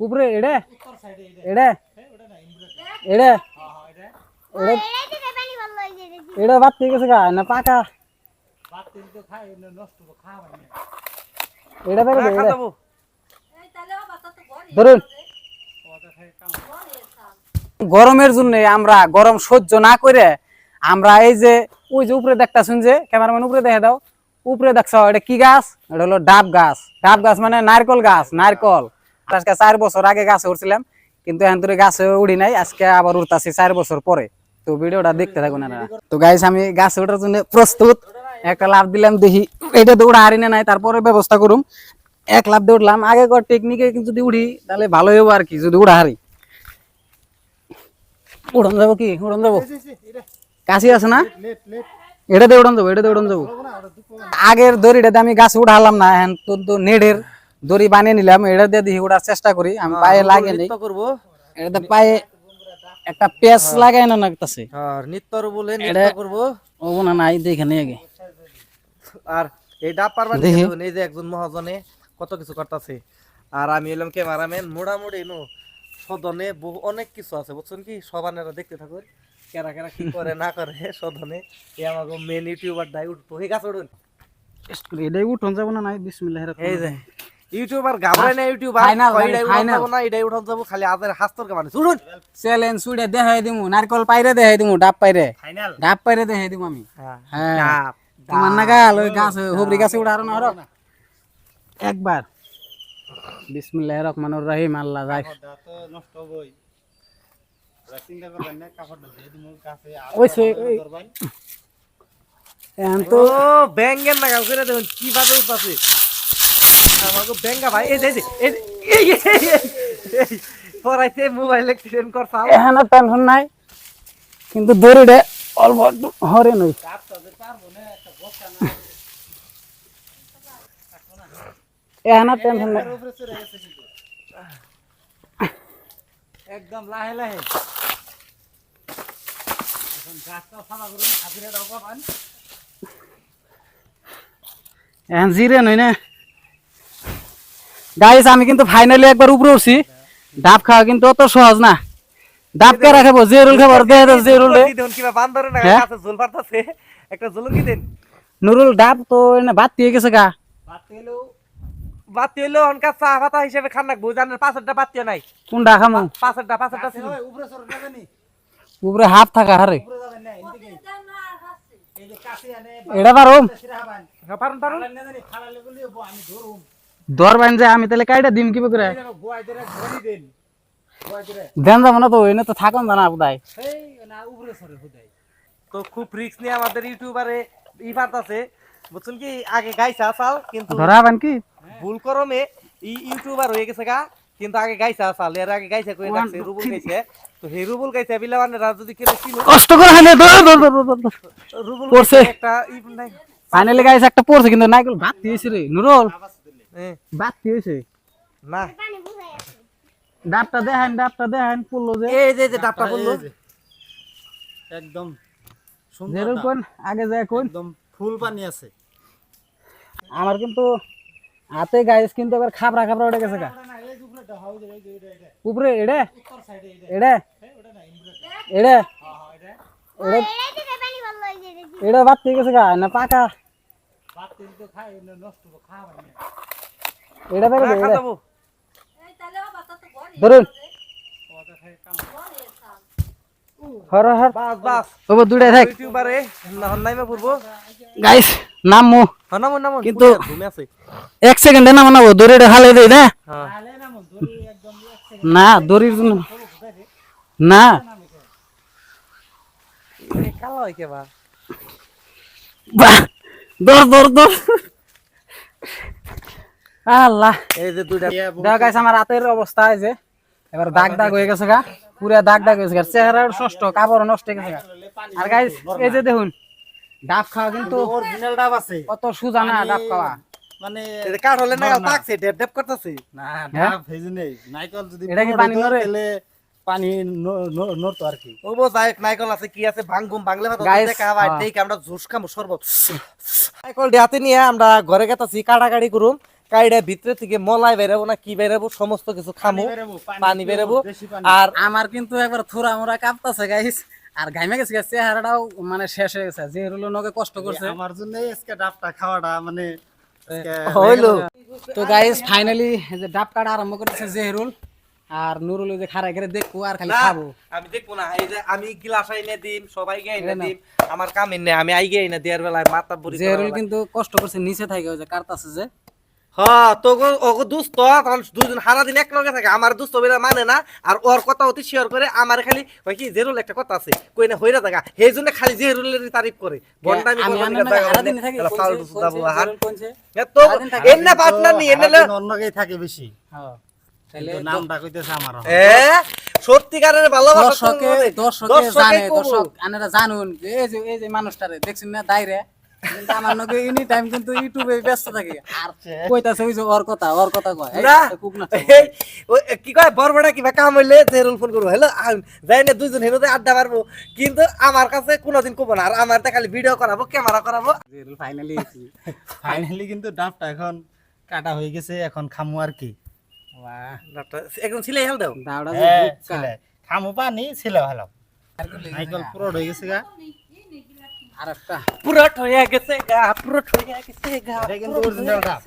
উপরে এড়ে এড়ে এড়ে এড়ে এড়ে বাদ ঠিক আছে গা না পাকা? এড়ে এড়ে ধরুন। গরমের জন্য আমরা গরম সহ্য না করে আমরা এই যে ওই যে উপরে দেখতাছুন যে ক্যামেরাম্যান উপরে দেখে দাও। উপরে দেখছ এটা কি গাছ? এটা হলো ডাব গাছ। ডাব গাছ মানে নারকল গাছ নারকল। আজকে চার বছর আগে গাছ উঠছিলাম কিন্তু এখন তোর গাছে উড়ি নাই আজকে আবার উঠতাছি চার বছর পরে। তো ভিডিওটা দেখতে থাকুন তো গাইস আমি গাছে ওঠার জন্য প্রস্তুত। একটা লাভ দিলাম দেখি এটা তো উড়া হারি না নাই তারপরে ব্যবস্থা করুম। এক লাভ দিয়ে উঠলাম আগে কর টেকনিকে যদি উড়ি তাহলে ভালো হব আর কি যদি উড়া হারি। উড়ন যাব কি? উড়ন যাব? কাশি আছে না? এটা দিয়ে উড়ন যাব এটা দিয়ে উড়ন যাব। আগের দড়িটাতে আমি গাছে উঠালাম না এখন তো নেড়ের দড়ি বানিয়ে নিলাম এটা দিয়ে দিয়ে উড়ার চেষ্টা করি আমি পায়ে লাগে নেই। করব। এটাতে পায়ে একটা পেঁচ লাগাই না লাগতেছে। আর নৃত্যর বলে নৃত্য করব। ও না নাই দেখে নেই আগে। আর এই ডাব পারবার দেখি। এই যে একজন মহাজনে কত কিছু করতেছে। আর আমি এলাম ক্যামেরাম্যান মোটামুটি নো সদনে বহু অনেক কিছু আছে বুঝছেন কি? সবানেরা দেখতে থাকুন কেরা কেরা কি করে না করে সদনে। এই আমাকে মেন ইউটিউবার দায় এই গাছ উঠুন। এটাই উঠন যাব না নাই বিসমিল্লাহ এই যে ইউটিউবার গাবরাই না ইউটিউবার কয়টাই উঠান না এটাই উঠান যাব খালি আদের হাস্তর কামানে। উঠুন। চ্যালেঞ্জ উড়ে দেখাই দিমু নারকল পাইরে দেখাই দিমু ডাব পাইরে। ফাইনাল ডাব পাইরে দেখাই দিমু আমি। হ্যাঁ হ্যাঁ। ডাব, তোমার না গাল ওই গাছ হুবরি গাছে উড়ার না হরক একবার। বিসমিল্লাহির রহমানির রহিম আল্লাহ যাই। ওই সে ওই তো ব্যাঙ্গের না করে দেখুন কীভাবে উঠতেছে আমাকে ব্যাঙ্গা ভাই এই পড়াইতে মোবাইল করছাম এখন আর টেনশন নাই কিন্তু দড়িটা অল্প একটু হরে নই। এখন আর টেনশন নাই একদম লাহে লাহে। এখন জিরে নই না? গাইস আমি কিন্তু ফাইনালি একবার উপরে উঠছি। ডাব খাওয়া কিন্তু অত সহজ না। ডাব কে রাখাবো যে রুল খাবার দেয় যে রুল কি দেখুন কিবা বান্দরে না হ্যাঁ? কাছে ঝোল পারতাছে। একটা ঝোল দেন। নুরুল ডাব তো এনে বাদ দিয়ে গেছে গা। অনকা চা পাতা হিসেবে খান রাখব। জানেন পাঁচটা বাতি নাই। কোনটা খামো? পাঁচটা পাঁচটা ছিল। উপরে হাফ থাকা হারে। এটা পারুম হ্যাঁ, পারুন পারুন। দর বাইন যে আমি তাহলে কাইটা দিম কি করে দেন যাব না তো এনে তো থাকুন জানা বোধহয় তো খুব রিস্ক নিয়ে আমাদের ইউটিউবারে ই পারতাছে। বুঝছেন কি? আগে গাইছা চাল কিন্তু ধরা বান কি? ভুল করমে ই ইউটিউবার হয়ে গেছে গা কিন্তু আগে গাইছা চাল এর আগে গাইছা কই রাখছে রুবুল গাইছে তো হে রুবুল গাইছে বিলাবানে রাজ যদি কেলে চিনো কষ্ট করে হালে ধর ধর ধর ধর, ধর। রুবুল পড়ছে। গাইছে একটা ই নাই। ফাইনালি গাইস একটা পড়ছে কিন্তু নাইকল বাদ দিয়েছে রে। নুরুল বাদ দিয়েছে না ডাবটা দেখান ডাবটা দেখান পড়ল যে। এই যে যে ডাবটা বলল একদম যেরকম আগে যায় কোন একদম ফুল পানি আছে। আমার কিন্তু হাতে গাইস কিন্তু এবার খাবরা খাবরা উঠে গেছে গা। উপরে এড়ে। এড়ে। এড়ে। এড়ে এড়ে বাদ দিয়ে গেছে গা না পাকা। এড়ে বেরো না, ধরুন। হর হর বাস বাস। ওবো দুটাই থাক। ইউটিউবারে না পড়ব। গাইস নামমু হ্যাঁ নামুন নামুন কিন্তু- ঘুমে আছে এক সেকেন্ডে নামো নামো দড়িটা হালে দেই না? হ্যাঁ। না দড়ির জন্য না। কালো হয় কেবা বাহ, দৌড় দৌড় দৌড় আল্লাহ। এই যে দুইটা দেখো গাইস আমার হাতের অবস্থা এই যে। এবার দাগ দাগ হয়ে গেছে গা। পুরা দাগ দাগ হয়েছে গা। চেহারা নষ্ট কাপড় নষ্ট হয়ে গেছে আর গাইস এই যে দেখুন ডাব খাওয়া কিন্তু অরিজিনাল ডাব আছে। কত সুজা না ডাব খাওয়া। মানে কাঠ হলে না তাকছে ডেপ ডেপ করতেছে। না? ডাব ভেজে নেই। নাইকল যদি এটা কি পানি হইতো, নড়ে? তাহলে পানি নড়তো আর কি। ও বো যাই নাইকল আছে কি আছে ভাঙ্গুম বাংলা ভাত হ্যাঁ। ঠিক আমরা জুস খামু শরবত নাইকল হাতে নিয়ে আমরা ঘরে গেতাছি কাটাকাটি করুম কাইডা ভিতরে থেকে মলাই বেরাবো না কি বেরাবো সমস্ত কিছু খামু পানি বেরাবো আর আমার কিন্তু একবার থুরা মোরা কাঁপতাছে গাইস আর ঘাইমে গেছে গেছে চেহারাটাও মানে শেষ হয়ে গেছে যে হলো নকে কষ্ট করছে আমার জন্য আজকে ডাবটা খাওয়াটা মানে হইল তো গাইস ফাইনালি যে ডাব কাটা আরম্ভ করেছে জেহরুল আর নুরুল ওই যে খারাই করে দেখব আর খালি খাব। আমি দেখব না এই যে আমি গিলাস আইনে দিম সবাইকে আইনে দিম আমার কামিন নেই আমি আইগে আইনে দেয়ার বেলায় মাথা বুড়ি জেহরুল কিন্তু কষ্ট করছে নিচে থাকে ওই যে কাটতাছে যে। হ্যাঁ তো ওকে দুস্থ তখন দুজন সারা দিন এক লগে থাকে আমার দুস্থ বেলা মানে না আর ওর কথা অতি শেয়ার করে আমার খালি ওই কি জেরুল একটা কথা আছে কই না হইরা থাকা সেই জন্য খালি জেরুলের তারিফ করে বন্ডামি পার্টনার নি এন্না সারাদিন অন্যকেই থাকে বেশি। হ্যাঁ। তাহলে কিন্তু নামটা কইতেছে আমার এ সত্যিকারের ভালোবাসা দর্শকে দর্শকে দর্শকে জানে দর্শক আনারা জানুন এই যে এই যে মানুষটারে দেখছেন না? দাইরে। কিন্তু আমার নগে এনি টাইম কিন্তু ইউটিউবে ব্যস্ত থাকে। আর কইতাছে ওই যে ওর কথা ওর কথা কয়। এই, না। কুক না এই, ওই, কি কয় বরবড়া কিবা কাম হইলে জেরুল ফোন করব। হ্যালো যাই না দুইজন হেরোতে আড্ডা মারবো। কিন্তু আমার কাছে কোনোদিন কব না। আর আমার খালি ভিডিও করাবো ক্যামেরা করাবো। ফাইনালি ফাইনালি কিন্তু ডাবটা এখন কাটা হয়ে গেছে। এখন খামু আর কি। বাহ। একদম ছিলে হেল দাও। দাওড়া যে হ্যাঁ, খামু পানি ছিল ভালো নাইকল পুরো হয়ে গেছে গা। আর একটা। পুরো হয়ে গেছে গা পুরো হয়ে গেছে গা এটা কিন্তু অরিজিনাল ডাব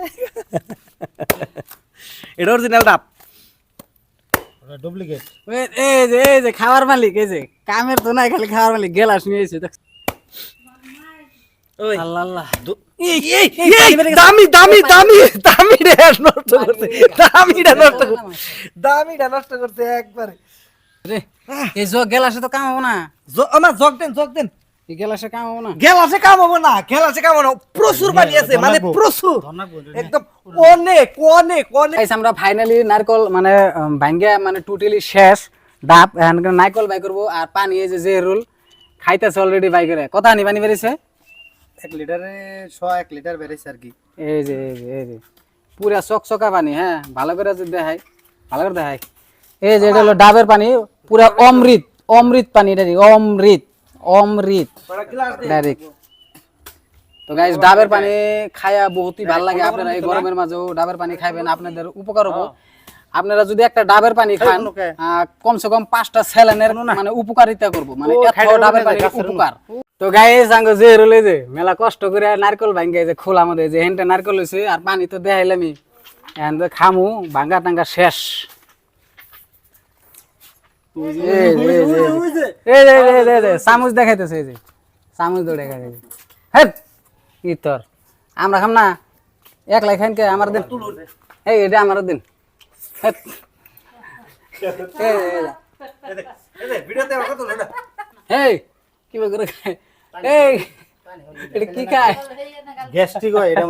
এটা অরিজিনাল ডাব ডুপ্লিকেট এই যে এই যে খাবার মালিক এই যে। কামের তো নাই খালি খাবার মালিক গেলাস নিয়ে এসে দেখ ওই আল্লাহ আল্লাহ দু- এই, এই, এই, দামি দামি দামি দামিটা নষ্ট করছে। দামিটা নষ্ট করছে। দামিটা নষ্ট করছে একবারে। এই জগ গেলাসে তো কাম হব না। আমার জগ দেন জগ দেন। গেলাসে কাম হব না। গেলাসে কাম হব না গেলাসে কাম হব প্রচুর পানি আছে মানে প্রচুর। একদম অনেক অনেক অনেক। আমরা ফাইনালি নারকল মানে ভাঙ্গা মানে টোটালি শেষ। ডাব নারকল বাই করব। আর পানি এই যে যে রুল খাইতেছে অলরেডি বাই করে। কথা নি পানি বেরিয়েছে? এক লিটারে ছ এক লিটার বেড়েছে আর কি। এই যে এই যে এই যে। পুরা চকচকা পানি হ্যাঁ? ভালো করে যদি দেখাই ভালো করে দেখাই। এই যে এটা হলো ডাবের পানি পুরা অমৃত অমৃত পানি এটা অমৃত অমৃত। ডাইরেক্ট তো গাইস ডাবের পানি খায়া বহুতই ভালো লাগে আপনারা এই গরমের মাঝেও। ডাবের পানি খাইবেন আপনাদের উপকার হব। আপনারা যদি একটা ডাবের পানি খান কমসে কম পাঁচটা স্যালানের মানে উপকারিতা করব। মানে এত ডাবের পানি উপকার। তো গাইস আঙ্গ যে রলে যে মেলা কষ্ট করে নারকল ভাঙ্গে যে খোলা আমাদের যে হেনটা নারকল হয়েছে আর পানি তো দেখাইলামই এখন তো খামু ভাঙ্গা টাঙ্গা শেষ চামচ দেখাইতেছে এই যে চামচ দৌড়ে দেখাইতেছে হেট ই তোর আমরা খাম না এক লাই খাইন কে আমার দিন এই এটা আমার দিন হেট। এই, ভিডিওতে কথা কি করে এই এটা কি খায়? গ্যাস্ট্রিক হয় এটা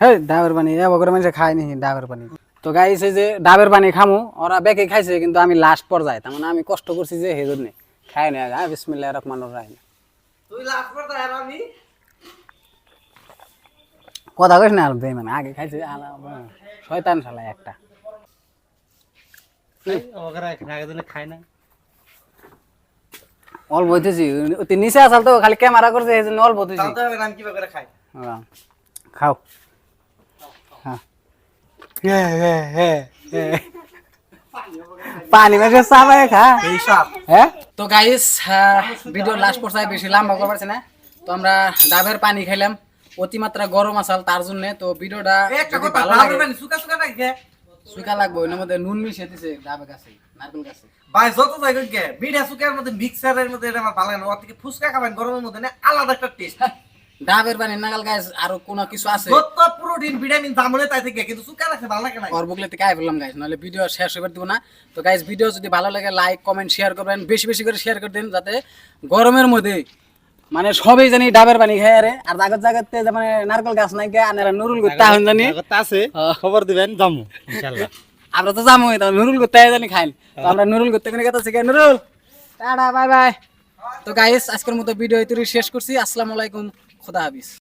হ্যাঁ ডাবের পানি এ বকরে মানুষ খায় নি ডাবের পানি? তো গাইছে যে ডাবের পানি খামু ওরা বেকে খাইছে কিন্তু আমি লাস্ট পর্যায়ে তার মানে আমি কষ্ট করছি যে সেই জন্য। খাই না হ্যাঁ বিসমিল্লাহ রহমান রাহিম। তুই লাস্ট পর তাই আর আমি? কথা কইস না আর দেই মানে আগে খাইছে আলা, শয়তান শালা একটা। খায় না। অল্প হইতেছি তুই নিচে আসাল তো খালি ক্যামেরা করছে এই জন্য অল্প হইতেছি জানতে আমি কীভাবে করে খাই। হ্যাঁ। খাও। হ্যাঁ। পানি মেশে সাবাই খা। হ্যাঁ? তো গাইস ভিডিও লাস্ট পর্যায়ে বেশি লম্বা করতে পারছি না? তো আমরা ডাবের পানি খাইলাম অতিমাত্রা গরম আসাল তার জন্য। তো ভিডিওটা যদি কথা ভালো লাগে সুকা সুকা লাগবে ওর মধ্যে নুন মিশিয়ে দিছে ডাবের কাছে নারকেল কাছে ভাই যত যাই গে মিঠা সুকার মধ্যে মিক্সারের মধ্যে এটা আমার ভালো লাগে না। ওর থেকে ফুচকা খাবেন গরমের মধ্যে না আলাদা একটা টেস্ট ডাবের পানি নাগাল গাইস আরও কোনো কিছু আছে? যত প্রোটিন ভিটামিন জামলে তাই থেকে কিন্তু সুকা ভালো লাগে না থেকে আই বললাম গাইস নাহলে ভিডিও শেষ হয়ে দিব না। তো গাইস ভিডিও যদি ভালো লাগে লাইক কমেন্ট শেয়ার করবেন বেশি বেশি করে শেয়ার করে দিন যাতে গরমের মধ্যে মানে সবাই জানি ডাবের পানি খায় আরে। আর জায়গা জায়গাতে যে মানে নারকেল গাছ নাই কে আনারা নুরুল করতে হন জানি। আছে খবর দিবেন ইনশাআল্লাহ আমরা তো যাব নুরুল করতে জানি খাইন আমরা নুরুল করতে কোনো কথা শিখাই। Nurul, tata, bye bye. তো গাইস আজকের মতো ভিডিও এই শেষ করছি। আসসালামু আলাইকুম, খোদা হাফিজ।